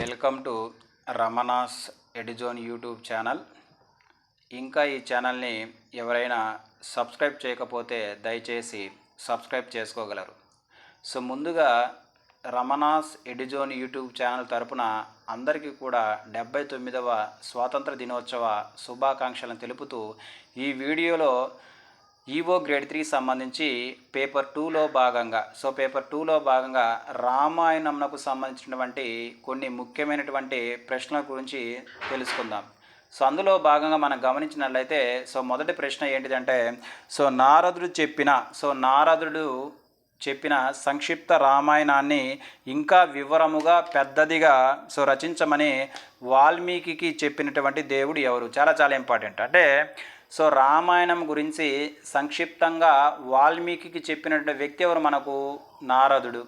Welcome to Ramana's ఎడిజోన్ YouTube channel. ఇంకా ఈ ఛానల్ని ఎవరైనా సబ్స్క్రైబ్ చేయకపోతే దయచేసి సబ్స్క్రైబ్ చేసుకోగలరు. సో ముందుగా రమణాస్ ఎడిజోన్ యూట్యూబ్ ఛానల్ తరపున అందరికీ కూడా డెబ్బై తొమ్మిదవ స్వాతంత్ర దినోత్సవ శుభాకాంక్షలను తెలుపుతూ ఈ వీడియోలో ఈవో గ్రేడ్ త్రీ సంబంధించి పేపర్ టూలో భాగంగా సో పేపర్ టూలో భాగంగా రామాయణంకు సంబంధించినటువంటి కొన్ని ముఖ్యమైనటువంటి ప్రశ్నల గురించి తెలుసుకుందాం. సో అందులో భాగంగా మనం గమనించినట్లయితే సో మొదటి ప్రశ్న ఏంటిదంటే సో నారదుడు చెప్పిన సో నారదుడు చెప్పిన సంక్షిప్త రామాయణాన్ని ఇంకా వివరముగా పెద్దదిగా సో రచించమని వాల్మీకి చెప్పినటువంటి దేవుడు ఎవరు? చాలా చాలా ఇంపార్టెంట్ అంటే సో రామాయణం గురించి సంక్షిప్తంగా వాల్మీకి చెప్పినటువంటి వ్యక్తి ఎవరు? మనకు నారదుడు.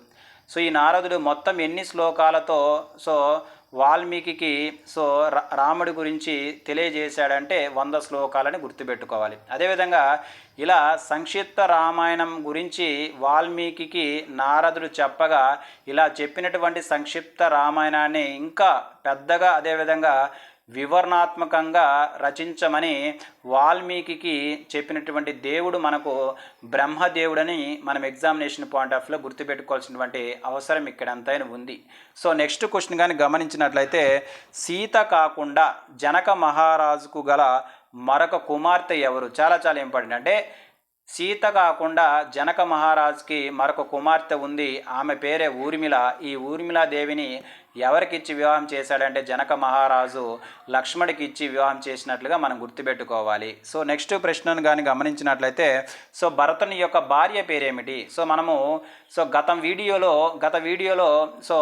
సో ఈ నారదుడు మొత్తం ఎన్ని శ్లోకాలతో సో వాల్మీకి సో రా- రాముడి గురించి తెలియజేశాడంటే వంద శ్లోకాలని గుర్తుపెట్టుకోవాలి. అదేవిధంగా ఇలా సంక్షిప్త రామాయణం గురించి వాల్మీకి నారదుడు చెప్పగా ఇలా చెప్పినటువంటి సంక్షిప్త రామాయణాన్ని ఇంకా పెద్దగా అదేవిధంగా వివరణాత్మకంగా రచించమని వాల్మీకి చెప్పినటువంటి దేవుడు మనకు బ్రహ్మదేవుడని మనం ఎగ్జామినేషన్ పాయింట్ ఆఫ్లో గుర్తుపెట్టుకోవాల్సినటువంటి అవసరం ఇక్కడ ఎంతైనా ఉంది. సో నెక్స్ట్ క్వశ్చన్ కానీ గమనించినట్లయితే సీత కాకుండా జనక మహారాజుకు గల మరొక కుమార్తె ఎవరు? చాలా చాలా ఇంపార్టెంట్. అంటే సీత కాకుండా జనక మహారాజుకి మరొక కుమార్తె ఉంది. ఆమె పేరే ఊర్మిళ. ఈ ఊర్మిళా ఎవరికిచ్చి ఎవరికి ఇచ్చి వివాహం చేశాడంటే జనక మహారాజు లక్ష్మణుడికి ఇచ్చి వివాహం చేసినట్లుగా మనం గుర్తుపెట్టుకోవాలి. సో నెక్స్ట్ ప్రశ్నను కానీ గమనించినట్లయితే సో భరతుని యొక్క భార్య పేరేమిటి? సో మనము సో గతం వీడియోలో గత వీడియోలో సో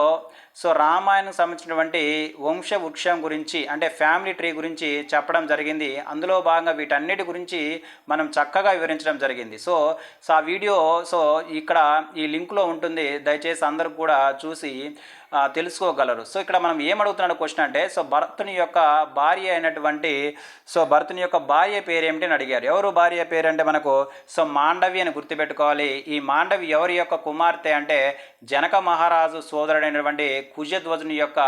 సో రామాయణం సంబంధించినటువంటి వంశ వృక్షం గురించి అంటే ఫ్యామిలీ ట్రీ గురించి చెప్పడం జరిగింది. అందులో భాగంగా వీటన్నిటి గురించి మనం చక్కగా వివరించడం జరిగింది. సో సో ఆ వీడియో సో ఇక్కడ ఈ లింక్లో ఉంటుంది. దయచేసి అందరూ కూడా చూసి తెలుసుకోగలరు. సో ఇక్కడ మనం ఏం అడుగుతున్నాడు క్వశ్చన్ అంటే సో భరతుని యొక్క భార్య అయినటువంటి సో భరతుని యొక్క భార్య పేరు ఏమిటి అని అడిగారు. ఎవరు భార్య పేరు అంటే మనకు సో మాండవి అని గుర్తుపెట్టుకోవాలి. ఈ మాండవి ఎవరి యొక్క కుమార్తె అంటే జనక మహారాజు సోదరుడైనటువంటి కుజధ్వజుని యొక్క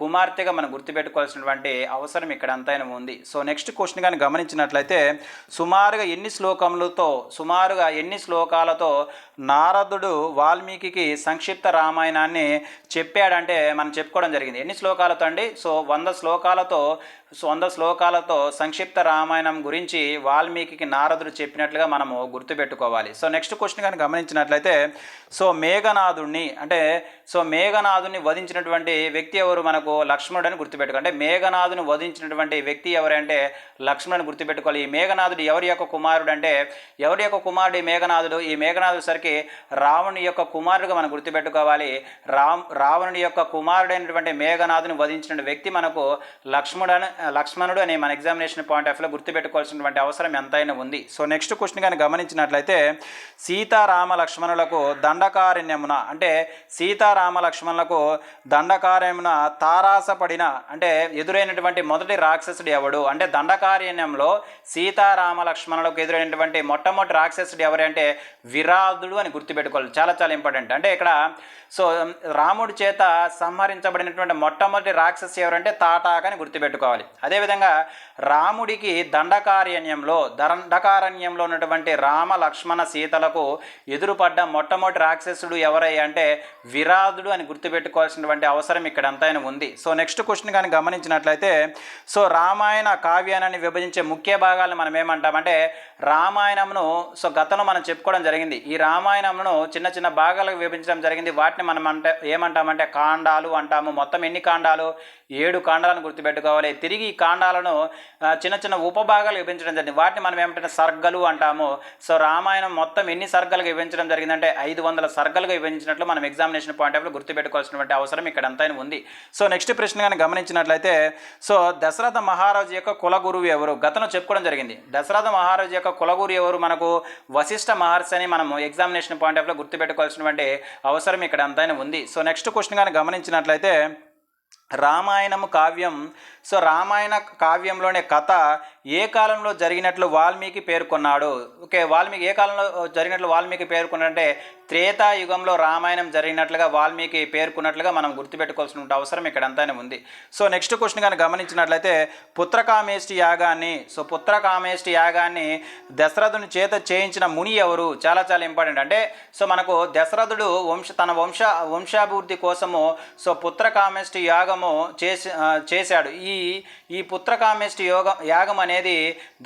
కుమార్తెగా మనం గుర్తుపెట్టుకోవాల్సినటువంటి అవసరం ఇక్కడ అంతైనా ఉంది. సో నెక్స్ట్ క్వశ్చన్ కానీ గమనించినట్లయితే సుమారుగా ఎన్ని శ్లోకములతో సుమారుగా ఎన్ని శ్లోకాలతో నారదుడు వాల్మీకి సంక్షిప్త రామాయణాన్ని చెప్పాడంటే మనం చెప్పుకోవడం జరిగింది. ఎన్ని శ్లోకాలతో అండి? సో వంద శ్లోకాలతో సో వంద శ్లోకాలతో సంక్షిప్త రామాయణం గురించి వాల్మీకి నారదుడు చెప్పినట్లుగా మనము గుర్తుపెట్టుకోవాలి. సో నెక్స్ట్ క్వశ్చన్ కానీ గమనించినట్లయితే సో మేఘనాథుణ్ణి అంటే సో మేఘనాథుణ్ణి వధించినటువంటి వ్యక్తి ఎవరు మనకు లక్ష్మణుడు అని గుర్తుపెట్టుకోండి అంటే మేఘనాథుని వధించినటువంటి వ్యక్తి ఎవరంటే లక్ష్మణుని గుర్తుపెట్టుకోవాలి. ఈ మేఘనాథుడు ఎవరి యొక్క కుమారుడు అంటే ఎవరి యొక్క కుమారుడు ఈ మేఘనాథుడు? ఈ మేఘనాథుడు సరికి రావణుని యొక్క కుమారుడుగా మనం గుర్తుపెట్టుకోవాలి. రామ్ రావణుని యొక్క కుమారుడైనటువంటి మేఘనాథుని వధించిన వ్యక్తి మనకు లక్ష్మణుడు లక్ష్మణుడు అని మన ఎగ్జామినేషన్ పాయింట్ ఆఫ్లో గుర్తుపెట్టుకోవాల్సినటువంటి అవసరం ఎంతైనా ఉంది. సో నెక్స్ట్ క్వశ్చన్ కానీ గమనించినట్లయితే సీతారామ లక్ష్మణులకు దండకారణ్యమున అంటే సీతారామ లక్ష్మణులకు దండకారణ్యమున తారాసపడిన అంటే ఎదురైనటువంటి మొదటి రాక్షసుడు ఎవడు? అంటే దండకారణ్యంలో సీతారామ లక్ష్మణులకు ఎదురైనటువంటి మొట్టమొదటి రాక్షసుడు ఎవరు అంటే విరాధుడు అని గుర్తుపెట్టుకోవాలి. చాలా చాలా ఇంపార్టెంట్. అంటే ఇక్కడ సో రాముడి చేత సంహరించబడినటువంటి మొట్టమొదటి రాక్షసు ఎవరంటే తాటాక అని గుర్తుపెట్టుకోవాలి. అదేవిధంగా రాముడికి దండకారణ్యంలో దండకారణ్యంలో ఉన్నటువంటి రామ లక్ష్మణ సీతలకు ఎదురుపడ్డ మొట్టమొదటి రాక్షసుడు ఎవరై అంటే విరాధుడు అని గుర్తుపెట్టుకోవాల్సినటువంటి అవసరం ఇక్కడ అంతైనా ఉంది. సో నెక్స్ట్ క్వశ్చన్ కానీ గమనించినట్లయితే సో రామాయణ కావ్యాన్ని విభజించే ముఖ్య భాగాలను మనం ఏమంటామంటే రామాయణమును సో గతంలో మనం చెప్పుకోవడం జరిగింది. ఈ రామాయణమును చిన్న చిన్న భాగాలకు విభజించడం జరిగింది. వాటిని మనం అంటే ఏమంటామంటే కాండాలు అంటాము. మొత్తం ఎన్ని కాండాలు? ఏడు కాండాలను గుర్తుపెట్టుకోవాలి. తిరిగి ఈ కాండాలను చిన్న చిన్న ఉపభాగాలు విభజించడం జరిగింది. వాటిని మనం ఏమంటే సర్గలు అంటాము. సో రామాయణం మొత్తం ఎన్ని సర్గలుగా విభజించడం జరిగిందంటే ఐదు వందల సర్గలుగా విభజించినట్లు మనం ఎగ్జామినేషన్ పాయింట్ ఆఫ్ గుర్తుపెట్టుకోవాల్సినటువంటి అవసరం ఇక్కడ అంతైనా ఉంది. సో నెక్స్ట్ ప్రశ్న కానీ గమనించినట్లయితే సో దశరథ మహారాజు యొక్క కులగురువు ఎవరు? గతంలో చెప్పుకోవడం జరిగింది. దశరథ మహారాజు యొక్క కులగురు ఎవరు మనకు వశిష్ఠ మహర్షి అని మనం ఎగ్జామినేషన్ పాయింట్ ఆఫ్లో గుర్తుపెట్టుకోవాల్సినటువంటి అవసరం ఇక్కడ అంతైనా ఉంది. సో నెక్స్ట్ క్వశ్చన్ కానీ గమనించినట్లయితే రామాయణము కావ్యం సో రామాయణ కావ్యంలోనే కథ ఏ కాలంలో జరిగినట్లు వాల్మీకి పేర్కొన్నాడు? ఓకే వాల్మీకి ఏ కాలంలో జరిగినట్లు వాల్మీకి పేర్కొన్నాడంటే త్రేతాయుగంలో రామాయణం జరిగినట్లుగా వాల్మీకి పేర్కొన్నట్లుగా మనం గుర్తుపెట్టుకోవాల్సిన అవసరం ఇక్కడ అంతానే ఉంది. సో నెక్స్ట్ క్వశ్చన్ కానీ గమనించినట్లయితే పుత్రకామేష్టి యాగాన్ని సో పుత్రకామేష్టి యాగాన్ని దశరథుని చేత చేయించిన ముని ఎవరు? చాలా చాలా ఇంపార్టెంట్. అంటే సో మనకు దశరథుడు వంశ తన వంశ వంశాభివృద్ధి కోసము సో పుత్రకామేష్టి యాగము చేసి చేశాడు. ఈ ఈ పుత్రకామేష్టి యోగ యాగం అనేది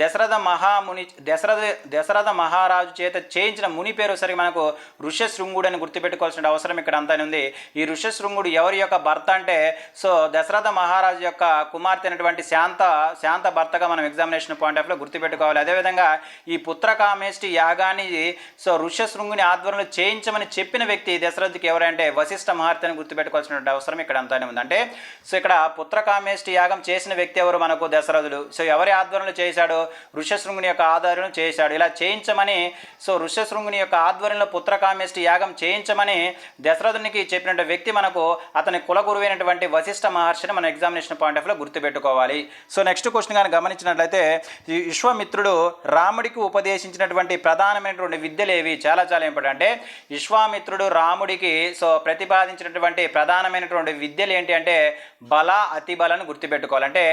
దశరథ మహాముని దశరథ దశరథ మహారాజు చేత చేయించిన ముని పేరు సరికి మనకు ఋష్యశృంగుడు అని గుర్తుపెట్టుకోవాల్సిన అవసరం ఇక్కడ అంతానే ఉంది. ఈ ఋష్యశృంగుడు ఎవరి యొక్క భర్త అంటే సో దశరథ మహారాజు యొక్క కుమార్తె అయినటువంటి శాంత శాంత భర్తగా మనం ఎగ్జామినేషన్ పాయింట్ ఆఫ్లో గుర్తుపెట్టుకోవాలి. అదేవిధంగా ఈ పుత్రకామేష్టి యాగాన్ని సో ఋష్యశృంగుని ఆధ్వర్యంలో చేయించమని చెప్పిన వ్యక్తి దశరథుకి ఎవరంటే వశిష్ఠ మహార్తి అని గుర్తుపెట్టుకోవాల్సిన అవసరం ఇక్కడ అంతానే ఉంది. అంటే సో ఇక్కడ పుత్రకామేష్టి యాగం చేసిన వ్యక్తి ఎవరు మనకు దశరథుడు? సో ఎవరి ఆధ్వర్యంలో చేశాడు ఋష్యశృంగుని యొక్క ఆధ్వర్యంలో చేశాడు. ఇలా చేయించమని సో ఋష్యశృంగుని యొక్క ఆధ్వర్యంలో పుత్రకామేష్టి యాగం చేయించమని దశరథునికి చెప్పినటువంటి వ్యక్తి మనకు అతని కులగురువైనటువంటి వశిష్ఠ మహర్షిని మన ఎగ్జామినేషన్ పాయింట్ ఆఫ్లో గుర్తుపెట్టుకోవాలి. సో నెక్స్ట్ క్వశ్చన్ కానీ గమనించినట్లయితే ఈ విశ్వామిత్రుడు రాముడికి ఉపదేశించినటువంటి ప్రధానమైనటువంటి విద్యలు ఏవి? చాలా చాలా ఇంపార్టెంట్ అంటే విశ్వామిత్రుడు రాముడికి సో ప్రతిపాదించినటువంటి ప్రధానమైనటువంటి విద్యలు ఏంటి అంటే బల అతిబలను గుర్తుపెట్టుకోవాలి. అంటే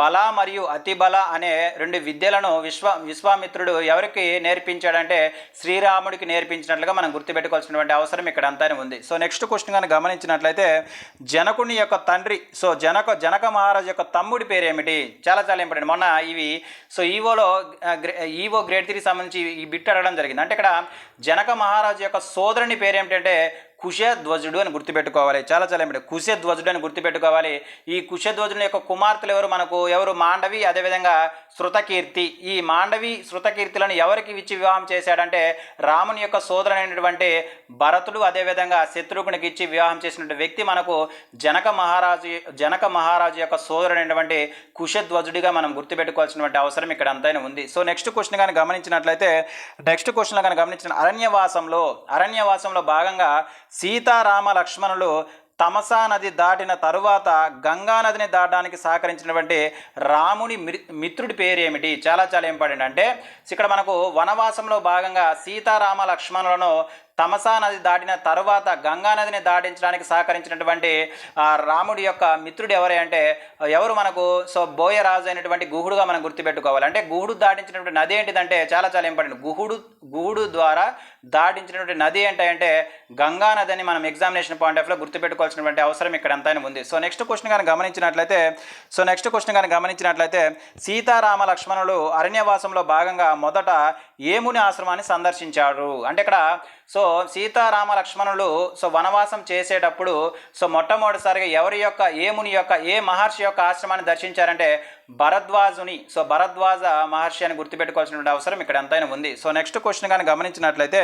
బల మరియు అతిబల అనే రెండు విద్యలను విశ్వ విశ్వామిత్రుడు ఎవరికి నేర్పించాడంటే శ్రీరాముడికి నేర్పించినట్లుగా మనం గుర్తుపెట్టుకోవాల్సినటువంటి అవసరం ఇక్కడ అంతానే ఉంది. సో నెక్స్ట్ క్వశ్చన్ కానీ గమనించినట్లయితే జనకుని యొక్క తండ్రి సో జనక జనక మహారాజు యొక్క తమ్ముడి పేరు ఏమిటి చాలా చాలా ఇంపార్టెంట్. మొన్న ఇవి సో ఈవోలో ఈవో గ్రేడ్ త్రీ సంబంధించి ఈ బిట్ అడగడం జరిగింది. అంటే ఇక్కడ జనక మహారాజు యొక్క సోదరుని పేరు ఏమిటంటే కుశధ్వజుడు అని గుర్తుపెట్టుకోవాలి. చాలా చాలా ఇంపార్టెంట్ కుశధ్వజుడు అని గుర్తుపెట్టుకోవాలి. ఈ కుశధ్వజుని యొక్క కుమార్తెలు ఎవరు? మనకు ఎవరు? మాండవి అదేవిధంగా శృతకీర్తి. ఈ మాండవి శృతకీర్తులను ఎవరికి ఇచ్చి వివాహం చేశాడంటే రాముని యొక్క సోదరుడైనటువంటి భరతుడు అదేవిధంగా శత్రుఘ్నికి ఇచ్చి వివాహం చేసినటువంటి వ్యక్తి మనకు జనక మహారాజు జనక మహారాజు యొక్క సోదరుడైనటువంటి కుశధ్వజుడిగా మనం గుర్తుపెట్టుకోవాల్సినటువంటి అవసరం ఇక్కడ అంతైనా ఉంది. సో నెక్స్ట్ క్వశ్చన్ కానీ గమనించినట్లయితే నెక్స్ట్ క్వశ్చన్లో కానీ గమనించిన అరణ్యవాసంలో అరణ్యవాసంలో భాగంగా సీతారామ లక్ష్మణులు తమసా నది దాటిన తరువాత గంగా నదిని దాటడానికి సహకరించినటువంటి రాముని మిత్రుడి పేరు ఏమిటి చాలా చాలా ఇంపార్టెంట్. అంటే ఇక్కడ మనకు వనవాసంలో భాగంగా సీతారామ లక్ష్మణులను తమసా నది దాటిన తర్వాత గంగా నదిని దాటించడానికి సహకరించినటువంటి రాముడి యొక్క మిత్రుడు ఎవరే అంటే ఎవరు మనకు సో బోయరాజు అయినటువంటి గుహుడుగా మనం గుర్తుపెట్టుకోవాలి. అంటే గుహుడు దాటించినటువంటి నది ఏంటిదంటే చాలా చాలా ఇంపార్టెంట్. గుహుడు గుహుడు ద్వారా దాటించినటువంటి నది ఏంటంటే గంగా నది అని మనం ఎగ్జామినేషన్ పాయింట్ ఆఫ్లో గుర్తుపెట్టుకోవాల్సినటువంటి అవసరం ఇక్కడ ఎంతైనా ఉంది సో నెక్స్ట్ క్వశ్చన్ కానీ గమనించినట్లయితే సో నెక్స్ట్ క్వశ్చన్ కానీ గమనించినట్లయితే సీతారామ లక్ష్మణులు అరణ్యవాసంలో భాగంగా మొదట ఏముని ఆశ్రమాన్ని సందర్శించారు అంటే ఇక్కడ సో సీతారామ లక్ష్మణులు సో వనవాసం చేసేటప్పుడు సో మొట్టమొదటిసారిగా ఎవరి యొక్క ఏ ముని యొక్క ఏ మహర్షి యొక్క ఆశ్రమాన్ని దర్శించారంటే భరద్వాజుని సో భరద్వాజ మహర్షి అని గుర్తుపెట్టుకోవాల్సిన అవసరం ఇక్కడ ఎంతైనా ఉంది. సో నెక్స్ట్ క్వశ్చన్ కానీ గమనించినట్లయితే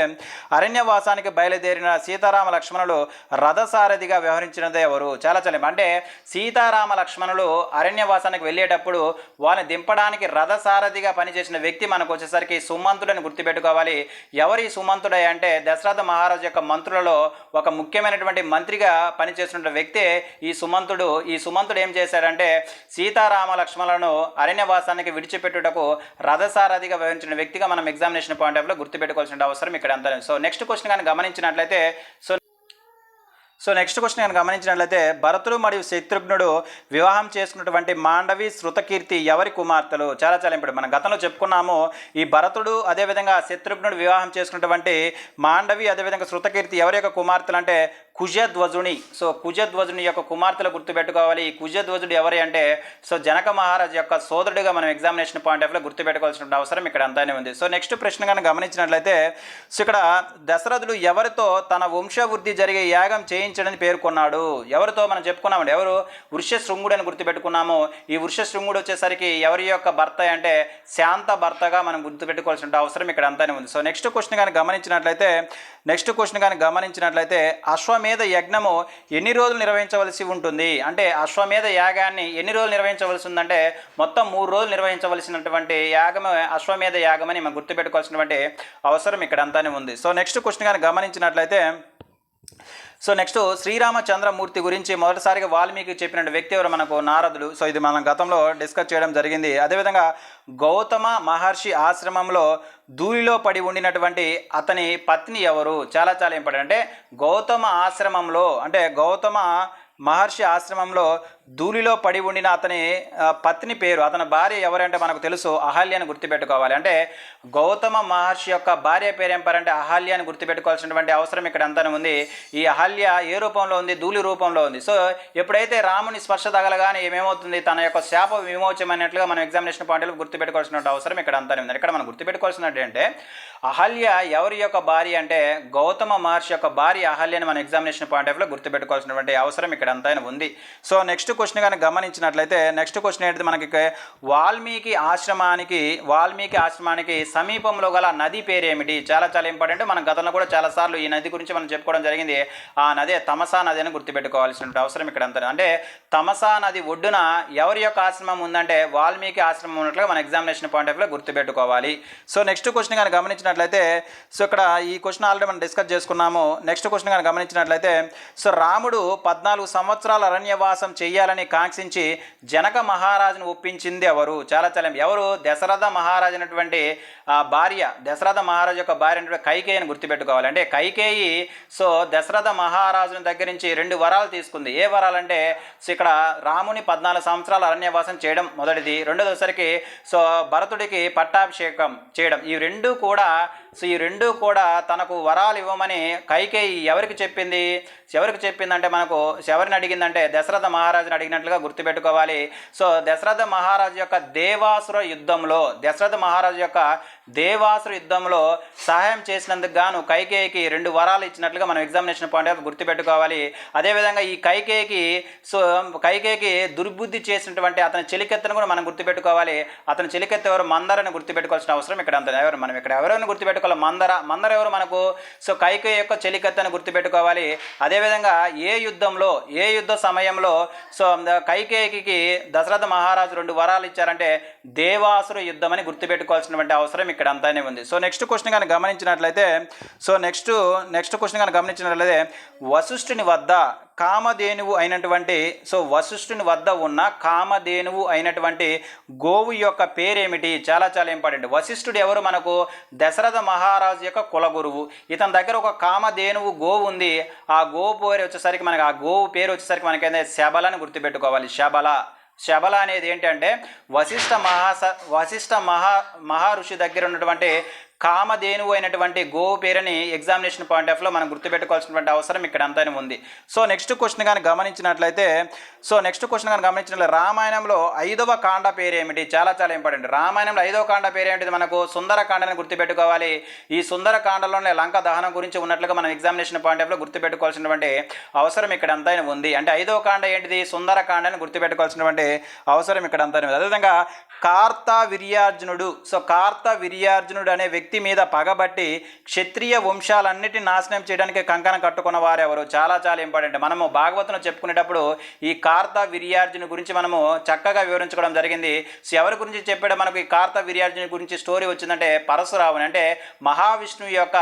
అరణ్యవాసానికి బయలుదేరిన సీతారామ లక్ష్మణులు రథసారథిగా వ్యవహరించినదే ఎవరు? చాలా చాలా అంటే సీతారామ లక్ష్మణులు అరణ్యవాసానికి వెళ్ళేటప్పుడు వాళ్ళని దింపడానికి రథసారథిగా పనిచేసిన వ్యక్తి మనకు వచ్చేసరికి సుమంతుడని గుర్తుపెట్టుకోవాలి. ఎవరి సుమంతుడై అంటే దశరథ మహారాజు యొక్క మంత్రులలో ఒక ముఖ్యమైనటువంటి మంత్రిగా పనిచేస్తున్న వ్యక్తే ఈ సుమంతుడు. ఈ సుమంతుడు ఏం చేశాడంటే సీతారామ లక్ష్మణులను అరణ్యవాసానికి విడిచిపెట్టుటకు రథసారథిగా వ్యవహరించిన వ్యక్తిగా మనం ఎగ్జామినేషన్ పాయింట్ ఆఫ్లో గుర్తుపెట్టుకోవాల్సిన అవసరం ఇక్కడ అంతా సో నెక్స్ట్ క్వశ్చన్ కానీ గమనించినట్లయితే సో సో నెక్స్ట్ క్వశ్చన్ నేను గమనించినట్లయితే భరతుడు మరియు శత్రుఘ్నుడు వివాహం చేసుకున్నటువంటి మాండవి శృతకీర్తి ఎవరి కుమార్తెలు? చాలా చాలా ఇప్పుడు మనం గతంలో చెప్పుకున్నాము ఈ భరతుడు అదేవిధంగా శత్రుఘ్నుడు వివాహం చేసుకున్నటువంటి మాండవి అదేవిధంగా శృతకీర్తి ఎవరి యొక్క కుమార్తెలు అంటే కుజధ్వజుని. సో కుజధ్వజుని యొక్క కుమార్తెలు గుర్తుపెట్టుకోవాలి. ఈ కుజధ్వజుడు ఎవరి అంటే సో జనక మహారాజు యొక్క సోదరుడిగా మనం ఎగ్జామినేషన్ పాయింట్ ఆఫ్లో గుర్తుపెట్టుకోవాల్సిన అవసరం ఇక్కడ అంతానే ఉంది. సో నెక్స్ట్ ప్రశ్న కనుక గమనించినట్లయితే సో ఇక్కడ దశరథుడు ఎవరితో తన వంశవృద్ధి జరిగే యాగం చేయించడని పేర్కొన్నాడు. ఎవరితో మనం చెప్పుకున్నామండి? ఎవరు? వృషశృంగుడు అని గుర్తుపెట్టుకున్నాము. ఈ వృషశృంగుడు వచ్చేసరికి ఎవరి యొక్క భర్త అంటే శాంత భర్తగా మనం గుర్తుపెట్టుకోవాల్సిన అవసరం ఇక్కడ అంతానే ఉంది. సో నెక్స్ట్ క్వశ్చన్ కానీ గమనించినట్లయితే నెక్స్ట్ క్వశ్చన్ కానీ గమనించినట్లయితే అశ్వమేధ యజ్ఞము ఎన్ని రోజులు నిర్వహించవలసి ఉంటుంది? అంటే అశ్వమేధ యాగాన్ని ఎన్ని రోజులు నిర్వహించవలసి ఉందంటే మొత్తం మూడు రోజులు నిర్వహించవలసినటువంటి యాగమే అశ్వమేధ యాగం అని మనం గుర్తుపెట్టుకోవాల్సినటువంటి అవసరం ఇక్కడ అంతానే ఉంది. సో నెక్స్ట్ క్వశ్చన్ కానీ గమనించినట్లయితే సో నెక్స్ట్ శ్రీరామచంద్రమూర్తి గురించి మొదటిసారిగా వాల్మీకి చెప్పిన వ్యక్తి ఎవరు? మనకు నారదుడు. సో ఇది మనం గతంలో డిస్కస్ చేయడం జరిగింది. అదేవిధంగా గౌతమ మహర్షి ఆశ్రమంలో ధూళిలో పడి ఉండినటువంటి అతని పత్ని ఎవరు? చాలా చాలా ఇంపార్టెంట్. అంటే గౌతమ ఆశ్రమంలో అంటే గౌతమ మహర్షి ఆశ్రమంలో ధూళిలో పడి ఉండిన అతని పత్ని పేరు అతని భార్య ఎవరంటే మనకు తెలుసు అహల్య అని గుర్తుపెట్టుకోవాలి. అంటే గౌతమ మహర్షి యొక్క భార్య పేరు ఏం పేరంటే అహల్య అని గుర్తుపెట్టుకోవాల్సినటువంటి అవసరం ఇక్కడ అంతానే ఉంది. ఈ అహల్య ఏ రూపంలో ఉంది? ధూళి రూపంలో ఉంది. సో ఎప్పుడైతే రాముని స్పర్శ తగలగానే ఏమేమవుతుంది తన యొక్క శాప విమోచమైనట్లుగా మనం ఎగ్జామినేషన్ పాయింట్లు గుర్తుపెట్టుకోవాల్సిన అవసరం ఇక్కడ అంతనే ఉంది. ఇక్కడ మనం గుర్తుపెట్టుకోవాల్సినట్టు అంటే అహల్య ఎవరి యొక్క భార్య అంటే గౌతమ మహర్షి యొక్క భార్య అహల్యని మన ఎగ్జామినేషన్ పాయింట్ ఆఫ్లో గుర్తుపెట్టుకోవాల్సినటువంటి అవసరం ఇక్కడ అంతైనా ఉంది. సో నెక్స్ట్ క్వశ్చన్ కానీ గమనించినట్లయితే నెక్స్ట్ క్వశ్చన్ ఏంటి మనకి వాల్మీకి ఆశ్రమానికి వాల్మీకి ఆశ్రమానికి సమీపంలో గల నది పేరు ఏమిటి చాలా చాలా ఇంపార్టెంట్ మనం గతంలో కూడా చాలా సార్లు ఈ నది గురించి మనం చెప్పుకోవడం జరిగింది. ఆ నదే తమసా నది అని గుర్తుపెట్టుకోవాల్సిన అవసరం ఇక్కడ అంత. అంటే తమసా నది ఒడ్డున ఎవరి యొక్క ఆశ్రమం ఉందంటే వాల్మీకి ఆశ్రమం ఉన్నట్లుగా మన ఎగ్జామినేషన్ పాయింట్ ఆఫ్లో గుర్తుపెట్టుకోవాలి. సో నెక్స్ట్ క్వశ్చన్ కానీ గమనించినట్లయితే సో ఇక్కడ ఈ క్వశ్చన్ ఆల్రెడీ మనం డిస్కస్ చేసుకున్నాము. నెక్స్ట్ క్వశ్చన్ కానీ గమనించినట్లయితే సో రాముడు పద్నాలుగు సంవత్సరాల అరణ్యవాసం చేయాలని కాంక్షించి జనక మహారాజును ఒప్పించింది ఎవరు? చాలా చాలా. ఎవరు? దశరథ మహారాజు అయినటువంటి ఆ భార్య దశరథ మహారాజు యొక్క భార్య అంటే కైకేయిని గుర్తుపెట్టుకోవాలి. అంటే కైకేయి సో దశరథ మహారాజుని దగ్గర నుంచి రెండు వరాలు తీసుకుంది. ఏ వరాలంటే సో ఇక్కడ రాముని పద్నాలుగు సంవత్సరాలు అరణ్యవాసం చేయడం మొదటిది. రెండోదసరికి సో భరతుడికి పట్టాభిషేకం చేయడం. ఈ రెండు కూడా సో ఈ రెండు కూడా తనకు వరాలు ఇవ్వమని కైకేయి ఎవరికి చెప్పింది? ఎవరికి చెప్పిందంటే మనకు ఎవరిని అడిగిందంటే దశరథ మహారాజుని అడిగినట్లుగా గుర్తుపెట్టుకోవాలి. సో దశరథ మహారాజు యొక్క దేవాసుర యుద్ధంలో దశరథ మహారాజు యొక్క దేవాసుర యుద్ధంలో సహాయం చేసినందుకు గాను కైకేయికి రెండు వరాలు ఇచ్చినట్లుగా మనం ఎగ్జామినేషన్ పాయింట్ ఆఫ్ గుర్తుపెట్టుకోవాలి. అదేవిధంగా ఈ కైకేయికి సో కైకేయికి దుర్బుద్ధి చేసినటువంటి అతని చెలికెత్తను కూడా మనం గుర్తుపెట్టుకోవాలి. అతని చెలికెత్త ఎవరు? మందరని గుర్తుపెట్టుకోవాల్సిన అవసరం ఇక్కడ అంత ఎవరు? మనం ఇక్కడ ఎవరైనా గుర్తుపెట్టుకోవాలి? మందర. మందర ఎవరు మనకు? సో కైకేయి యొక్క చెలికెత్తను గుర్తుపెట్టుకోవాలి. అదేవిధంగా ఏ యుద్ధంలో ఏ యుద్ధ సమయంలో సో కైకేయికి దశరథ మహారాజు రెండు వరాలు ఇచ్చారంటే దేవాసుర యుద్ధం అని గుర్తుపెట్టుకోవాల్సినటువంటి అవసరం ఇక్కడ అంతానే ఉంది. సో నెక్స్ట్ క్వశ్చన్ కానీ గమనించినట్లయితే సో నెక్స్ట్ నెక్స్ట్ క్వశ్చన్ కానీ గమనించినట్లయితే వశిష్ఠుని వద్ద కామధేనువు అయినటువంటి సో వశిష్ఠుని వద్ద ఉన్న కామధేనువు అయినటువంటి గోవు యొక్క పేరేమిటి? చాలా చాలా ఇంపార్టెంట్. వశిష్ఠుడు ఎవరు మనకు? దశరథ మహారాజు యొక్క కులగురువు ఇతని దగ్గర ఒక కామధేనువు గోవు ఉంది. ఆ గోవు పేరు వచ్చేసరికి మనకి ఆ గోవు పేరు వచ్చేసరికి మనకైతే శబలని గుర్తుపెట్టుకోవాలి. శబల. శబల అనేది ఏంటంటే వశిష్ఠ మహాస వశిష్ఠ మహా మహర్షి దగ్గర ఉన్నటువంటి కామధేనువు అయినటువంటి గోవు పేరుని ఎగ్జామినేషన్ పాయింట్ ఆఫ్లో మనం గుర్తుపెట్టుకోవాల్సినటువంటి అవసరం ఇక్కడ అంతానే ఉంది. సో నెక్స్ట్ క్వశ్చన్ కానీ గమనించినట్లయితే సో నెక్స్ట్ క్వశ్చన్ కానీ గమనించినట్లయితే రామాయణంలో ఐదవ కాండ పేరు ఏమిటి? చాలా చాలా ఇంపార్టెంట్ రామాయణంలో ఐదవ కాండ పేరు మనకు సుందరకాండని గుర్తుపెట్టుకోవాలి. ఈ సుందరకాండలోనే లంక దహనం గురించి ఉన్నట్లుగా మనం ఎగ్జామినేషన్ పాయింట్ ఆఫ్లో గుర్తుపెట్టుకోవాల్సినటువంటి అవసరం ఇక్కడ అంతైనా ఉంది. అంటే ఐదవ కాండ ఏంటిది? సుందరకాండని గుర్తుపెట్టుకోవాల్సినటువంటి అవసరం ఇక్కడ అంతైనా ఉంది. అదేవిధంగా కార్త విర్యార్జునుడు సో కార్త విర్యార్జునుడు అనే వ్యక్తి వ్యక్తి మీద పగబట్టి క్షత్రియ వంశాలన్నిటిని నాశనం చేయడానికి కంకణం కట్టుకున్న వారెవరు? చాలా చాలా ఇంపార్టెంట్. మనము భాగవతంలో చెప్పుకునేటప్పుడు ఈ కార్త విర్యార్జుని గురించి మనము చక్కగా వివరించుకోవడం జరిగింది. సో ఎవరి గురించి చెప్పాడో మనకు ఈ కార్త విర్యార్జుని గురించి స్టోరీ వచ్చిందంటే పరశురావుని. అంటే మహావిష్ణువు యొక్క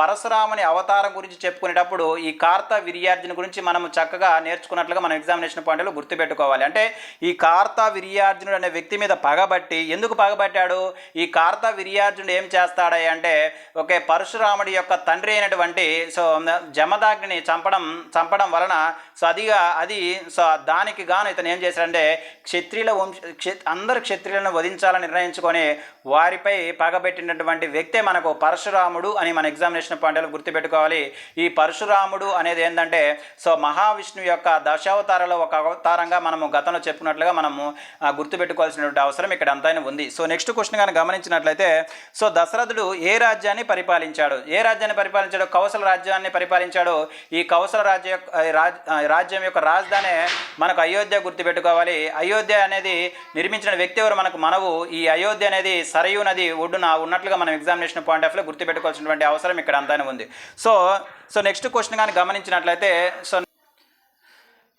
పరశురాముని అవతారం గురించి చెప్పుకునేటప్పుడు ఈ కార్త విర్యార్జుని గురించి మనం చక్కగా నేర్చుకున్నట్లుగా మనం ఎగ్జామినేషన్ పాయింట్లో గుర్తుపెట్టుకోవాలి. అంటే ఈ కార్త విర్యార్జునుడు అనే వ్యక్తి మీద పగబట్టి ఎందుకు పగబట్టాడు? ఈ కార్త విర్యార్జునుడు ఏం చేస్తాడే అంటే ఒకే పరశురాముడి యొక్క తండ్రి అయినటువంటి సో జమదాగ్ని చంపడం చంపడం వలన సో అదిగా అది సో దానికి గాను ఇతను ఏం చేశాడంటే క్షత్రియుల వంశ క్షి అందరు క్షత్రియులను వధించాలని నిర్ణయించుకొని వారిపై పగబెట్టినటువంటి వ్యక్తే మనకు పరశురాముడు అని మన ఎగ్జామినేషన్ పాయింట్లో గుర్తుపెట్టుకోవాలి. ఈ పరశురాముడు అనేది ఏంటంటే సో మహావిష్ణువు యొక్క దశావతారాల ఒక అవతారంగా మనము గతంలో చెప్పుకున్నట్లుగా మనము గుర్తుపెట్టుకోవాల్సినటువంటి అవసరం ఇక్కడ అంతైనా ఉంది. సో నెక్స్ట్ క్వశ్చన్ కానీ గమనించినట్లయితే సో దశరథుడు ఏ రాజ్యాన్ని పరిపాలించాడు? ఏ రాజ్యాన్ని పరిపాలించాడు? కౌశల రాజ్యాన్ని పరిపాలించాడు? ఈ కౌశల రాజ్య యొక్క రాజ్యం యొక్క రాజధాని మనకు అయోధ్య గుర్తుపెట్టుకోవాలి. అయోధ్య అనేది నిర్మించిన వ్యక్తి ఎవరు? మనకు మనవు. ఈ అయోధ్య అనేది సరయూ నది ఒడ్డున ఉన్నట్లుగా మనం ఎగ్జామినేషన్ పాయింట్ ఆఫ్లో గుర్తుపెట్టుకోవాల్సినటువంటి అవసరం ఇక్కడ అంతానే ఉంది. సో సో నెక్స్ట్ క్వశ్చన్ కానీ గమనించినట్లయితే సో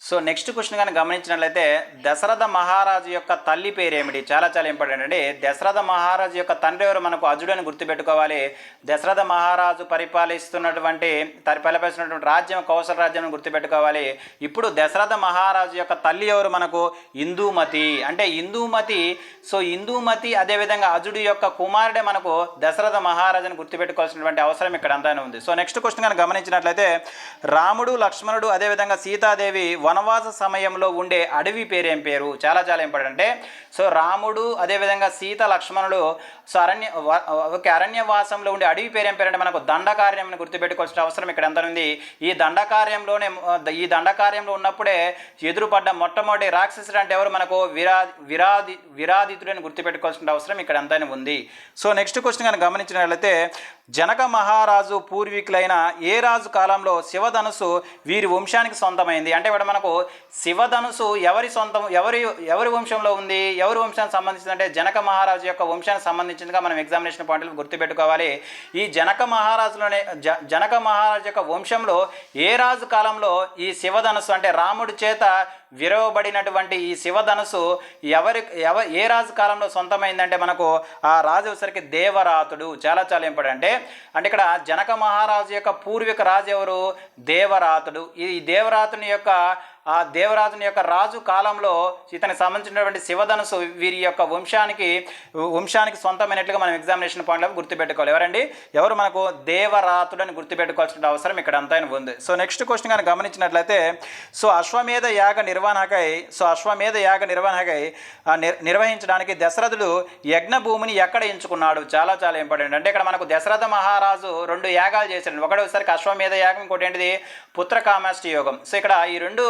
సో నెక్స్ట్ క్వశ్చన్ కానీ గమనించినట్లయితే దశరథ మహారాజు యొక్క తల్లి పేరు ఏమిటి చాలా చాలా ఇంపార్టెంట్ అండి. దశరథ మహారాజు యొక్క తండ్రి ఎవరు? మనకు అజుడు గుర్తుపెట్టుకోవాలి. దశరథ మహారాజు పరిపాలిస్తున్నటువంటి పరిపాలిస్తున్నటువంటి రాజ్యం కౌశల రాజ్యం గుర్తుపెట్టుకోవాలి. ఇప్పుడు దశరథ మహారాజు యొక్క తల్లి ఎవరు? మనకు ఇందూమతి. అంటే ఇందూమతి సో ఇందూమతి అదేవిధంగా అజుడి యొక్క కుమారుడే మనకు దశరథ మహారాజుని గుర్తుపెట్టుకోవాల్సినటువంటి అవసరం ఇక్కడ అంతానే ఉంది. సో నెక్స్ట్ క్వశ్చన్ కానీ గమనించినట్లయితే రాముడు లక్ష్మణుడు అదేవిధంగా సీతాదేవి వనవాస సమయంలో ఉండే అడవి పేరేం పేరు? చాలా చాలా ఇంపార్టెంట్. అంటే సో రాముడు అదేవిధంగా సీత లక్ష్మణుడు సో అరణ్య వ- ఒక అరణ్యవాసంలో ఉండే అడవి పేరేం పేరు అంటే మనకు దండకార్యం అని గుర్తుపెట్టుకోవాల్సిన అవసరం ఇక్కడ ఎంత ఉంది ఈ దండకార్యంలోనే ఈ దండకార్యంలో ఉన్నప్పుడే ఎదురుపడ్డ మొట్టమొదటి రాక్షసుడు అంటే ఎవరు? మనకు విరా విరాది విరాదితుడు అని గుర్తుపెట్టుకోవాల్సిన అవసరం ఇక్కడ ఎంతైనా ఉంది. సో నెక్స్ట్ క్వశ్చన్ కనుక గమనించినట్లయితే జనక మహారాజు పూర్వీకులైన ఏ రాజు కాలంలో శివధనుసు వీరి వంశానికి సొంతమైంది? అంటే ఇక్కడ మనకు శివధనుసు ఎవరి సొంతం ఎవరి ఎవరి వంశంలో ఉంది ఎవరి వంశానికి సంబంధించింది అంటే జనక మహారాజు యొక్క వంశానికి సంబంధించిందిగా మనం ఎగ్జామినేషన్ పాయింట్లు గుర్తుపెట్టుకోవాలి. ఈ జనక మహారాజులోనే జ జనక మహారాజు యొక్క వంశంలో ఏ రాజు కాలంలో ఈ శివధనుసు అంటే రాముడి చేత విరవబడినటువంటి ఈ శివధనుసు ఎవరి ఎవ ఏ రాజు కాలంలో సొంతమైందంటే మనకు ఆ రాజు వచ్చరికి దేవరాతుడు. చాలా చాలా ఇంపార్టెంట్ అంటే అంటే ఇక్కడ జనక మహారాజు యొక్క పూర్వీక రాజు ఎవరు? దేవరాతుడు. ఈ దేవరాతుని యొక్క ఆ దేవరాజుని యొక్క రాజు కాలంలో ఇతనికి సంబంధించినటువంటి శివధనుసు వీరి యొక్క వంశానికి వంశానికి సొంతమైనట్లుగా మనం ఎగ్జామినేషన్ పాయింట్లో గుర్తుపెట్టుకోవాలి. ఎవరండి? ఎవరు మనకు దేవరాతుడని గుర్తుపెట్టుకోవాల్సిన అవసరం ఇక్కడ అంతైన ఉంది. సో నెక్స్ట్ క్వశ్చన్ కానీ గమనించినట్లయితే సో అశ్వమేధ యాగ నిర్వహణకై సో అశ్వమేధ యాగ నిర్వహణకై నిర్వహించడానికి దశరథుడు యజ్ఞ భూమిని ఎక్కడ ఎంచుకున్నాడు? చాలా చాలా ఇంపార్టెంట్ అంటే ఇక్కడ మనకు దశరథ మహారాజు రెండు యాగాలు చేశాడు ఒకటోసారికి అశ్వమేధ యాగం ఇంకోటి ఏంటిది? పుత్రకామాష్టి యోగం. సో ఇక్కడ ఈ రెండు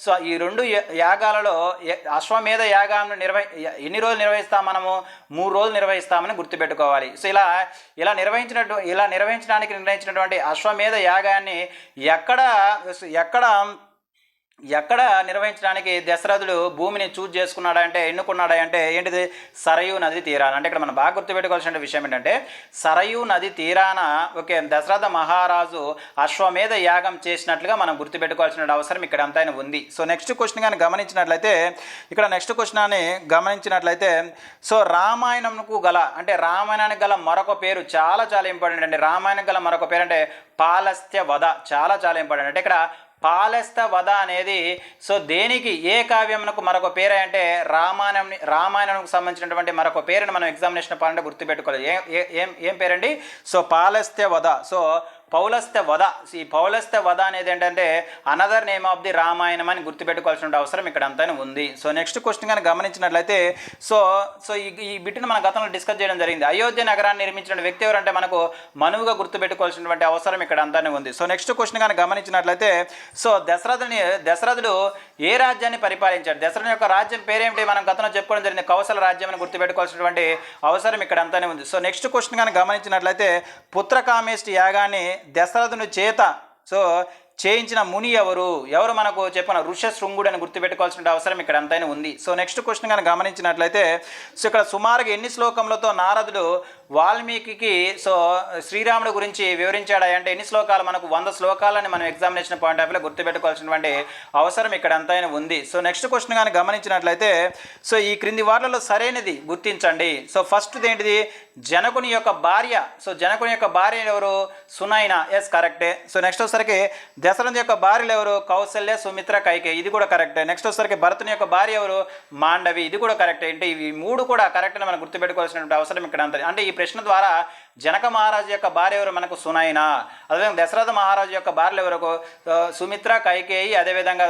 సో ఈ రెండు యాగాలలో అశ్వమేధ యాగాన్ని నిర్వహి ఎన్ని రోజులు నిర్వహిస్తాం మనము? మూడు రోజులు నిర్వహిస్తామని గుర్తుపెట్టుకోవాలి. సో ఇలా ఇలా నిర్వహించినట్టు ఇలా నిర్వహించడానికి నిర్ణయించినటువంటి అశ్వమేధ యాగాన్ని ఎక్కడ ఎక్కడ ఎక్కడ నిర్వహించడానికి దశరథుడు భూమిని చూజ్ చేసుకున్నాడా అంటే ఎన్నుకున్నాడా అంటే ఏంటిది? సరయూ నది తీరాన. అంటే ఇక్కడ మనం బాగా గుర్తుపెట్టుకోవాల్సిన విషయం ఏంటంటే సరయూ నది తీరాన ఓకే దశరథ మహారాజు అశ్వమేధ యాగం చేసినట్లుగా మనం గుర్తుపెట్టుకోవాల్సిన అవసరం ఇక్కడ అంతైనా ఉంది. సో నెక్స్ట్ క్వశ్చన్ కానీ గమనించినట్లయితే ఇక్కడ నెక్స్ట్ క్వశ్చన్ అని గమనించినట్లయితే సో రామాయణంకు గల అంటే రామాయణానికి గల మరొక పేరు చాలా చాలా ఇంపార్టెంట్ అండి రామాయణం గల మరొక పేరు అంటే పాలస్త్య వధ చాలా చాలా ఇంపార్టెంట్ అంటే ఇక్కడ పాలస్త వధ అనేది సో దేనికి ఏ కావ్యమునకు మరొక పేరు అంటే రామాయణం రామాయణంకు సంబంధించినటువంటి మరొక పేరుని మనం ఎగ్జామినేషన్ పాలంటే గుర్తుపెట్టుకోవాలి. ఏం ఏం ఏం పేరండి? సో పాలస్త్య వధ సో పౌలస్త వధ. ఈ పౌలస్త వధ అనేది ఏంటంటే another name of the Ramayanam అని గుర్తుపెట్టుకోవాల్సిన అవసరం ఇక్కడ అంతా ఉంది. సో నెక్స్ట్ క్వశ్చన్ కానీ గమనించినట్లయితే సో సో ఈ ఈ బిట్ని మన గతంలో డిస్కస్ చేయడం జరిగింది. అయోధ్య నగరాన్ని నిర్మించిన వ్యక్తి ఎవరంటే మనకు మనువుగా గుర్తుపెట్టుకోవాల్సినటువంటి అవసరం ఇక్కడ అంతానే ఉంది. సో నెక్స్ట్ క్వశ్చన్ కానీ గమనించినట్లయితే సో దశరథుని దశరథుడు ఏ రాజ్యాన్ని పరిపాలించాడు? దశరథుని యొక్క రాజ్యం పేరేమిటి? మనం గతంలో చెప్పుకోవడం జరిగింది. కౌశల రాజ్యం అని గుర్తుపెట్టుకోవాల్సినటువంటి అవసరం ఇక్కడ అంతానే ఉంది. సో నెక్స్ట్ క్వశ్చన్ కానీ గమనించినట్లయితే పుత్రకామేష్టి యాగాన్ని దశరథుని చేత సో చేయించిన ముని ఎవరు? ఎవరు మనకు చెప్పిన ఋషశృంగుడు అని గుర్తుపెట్టుకోవాల్సిన అవసరం ఇక్కడ అంతైనా ఉంది. సో నెక్స్ట్ క్వశ్చన్ కానీ గమనించినట్లయితే సో ఇక్కడ సుమారుగా ఎన్ని శ్లోకములతో నారదుడు వాల్మీకి సో శ్రీరాముడు గురించి వివరించాడా అంటే ఎన్ని శ్లోకాలు మనకు వంద శ్లోకాలని మనం ఎగ్జామినేషన్ పాయింట్ ఆఫ్ వ్యూలో గుర్తుపెట్టుకోవాల్సినటువంటి అవసరం ఇక్కడ అంతైనా ఉంది. సో నెక్స్ట్ క్వశ్చన్ కానీ గమనించినట్లయితే సో ఈ క్రింది వార్లలో సరైనది గుర్తించండి. సో ఫస్ట్ ఏంటిది? జనకుని యొక్క భార్య సో జనకుని యొక్క భార్య ఎవరు? సునైన. ఎస్ కరెక్టే సో నెక్స్ట్ వచ్చేసరికి దశరథ యొక్క భార్యలు ఎవరు? కౌశల్య సుమిత్ర కైకే ఇది కూడా కరెక్టే నెక్స్ట్ వచ్చేసరికి భరతుని యొక్క భార్య ఎవరు? మాండవి. ఇది కూడా కరెక్టే అంటే ఇవి మూడు కూడా కరెక్ట్ మనం గుర్తుపెట్టుకోవాల్సినటువంటి అవసరం ఇక్కడ అంత. అంటే ఈ ప్రశ్న ద్వారా జనక మహారాజు యొక్క భార్య ఎవరు? మనకు సునైన. అదేవిధంగా దశరథ మహారాజు యొక్క భార్యలు ఎవరు? సుమిత్ర కైకేయి. అదేవిధంగా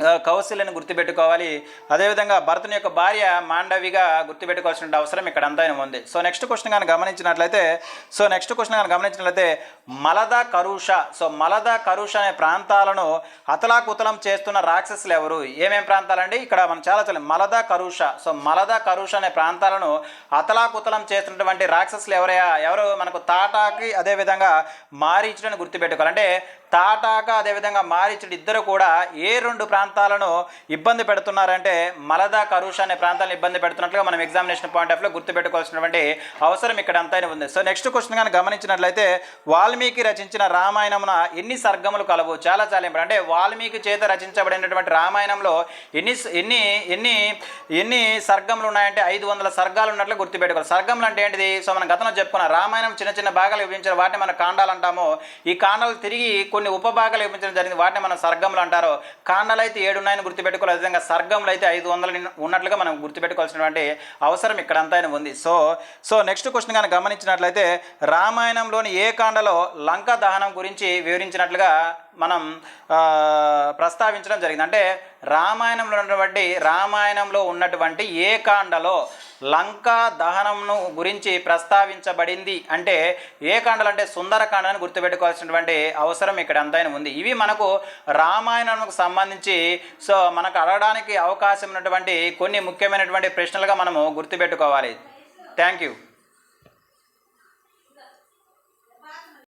కౌశల్యని గుర్తుపెట్టుకోవాలి. అదేవిధంగా భరతుని యొక్క భార్య మాండవిగా గుర్తుపెట్టుకోవాల్సిన అవసరం ఇక్కడ అంతా ఉంది. సో నెక్స్ట్ క్వశ్చన్ కానీ గమనించినట్లయితే సో నెక్స్ట్ క్వశ్చన్ కానీ గమనించినట్లయితే మలద కరుష. సో మలద కరుష అనే ప్రాంతాలను అతలాకుతలం చేస్తున్న రాక్షసులు ఎవరు? ఏమేమి ప్రాంతాలండి? ఇక్కడ మనం చాలా చాలా మలద కరుష. సో మలద కరుష అనే ప్రాంతాలను అతలాకుతలం చేస్తున్నటువంటి రాక్షసులు ఎవరయ్యా? ఎవరు? మనకు తాటాకి అదేవిధంగా మారీచుడని గుర్తుపెట్టుకోవాలి. అంటే తాటాక అదేవిధంగా మారీచుడు ఇద్దరు కూడా ఏ రెండు ప్రాంతాలను ఇబ్బంది పెడుతున్నారంటే మలదా కరుష అనే ప్రాంతాలను ఇబ్బంది పెడుతున్నట్లుగా మనం ఎగ్జామినేషన్ పాయింట్ ఆఫ్లో గుర్తుపెట్టుకోవాల్సినటువంటి అవసరం ఇక్కడ అంతైనా ఉంది. సో నెక్స్ట్ క్వశ్చన్ కానీ గమనించినట్లయితే వాల్మీకి రచించిన రామాయణమున ఎన్ని సర్గములు కలవు? చాలా చాలా ఇంపార్టెంట్ అంటే వాల్మీకి చేత రచించబడినటువంటి రామాయణంలో ఎన్ని ఎన్ని ఎన్ని ఎన్ని సర్గములు ఉన్నాయంటే ఐదు వందల సర్గాలు ఉన్నట్లు గుర్తుపెట్టుకోవాలి. సర్గములు అంటే ఏంటిది? సో మనం గతంలో చెప్పుకున్న రామాయణం చిన్న చిన్న భాగాలు విభజించిన వాటిని మనం కాండాలు అంటాము. ఈ కాండాలు తిరిగి కొన్ని ఉపభాగాలు విభజించడం జరిగింది. వాటిని మనం సర్గములు అంటారు. కాండాలు అయితే ఏడు ఉన్నాయని గుర్తుపెట్టుకోవాలి. అదేవిధంగా సర్గంలో అయితే ఐదు వందలు ఉన్నట్లుగా మనం గుర్తుపెట్టుకోవాల్సినటువంటి అవసరం ఇక్కడ అంతైనా ఉంది. సో సో నెక్స్ట్ క్వశ్చన్ కానీ గమనించినట్లయితే రామాయణంలోని ఏ కాండలో లంక దహనం గురించి వివరించినట్లుగా మనం ప్రస్తావించడం జరిగింది. అంటే రామాయణంలో ఉన్నటువంటి రామాయణంలో ఉన్నటువంటి ఏ కాండలో లంకా దహనంను గురించి ప్రస్తావించబడింది. అంటే ఏ కాండలు అంటే సుందరకాండని గుర్తుపెట్టుకోవాల్సినటువంటి అవసరం ఇక్కడ అంతైన ఉంది. ఇవి మనకు రామాయణంకు సంబంధించి సో మనకు అడగడానికి అవకాశం ఉన్నటువంటి కొన్ని ముఖ్యమైనటువంటి ప్రశ్నలుగా మనము గుర్తుపెట్టుకోవాలి. Thank you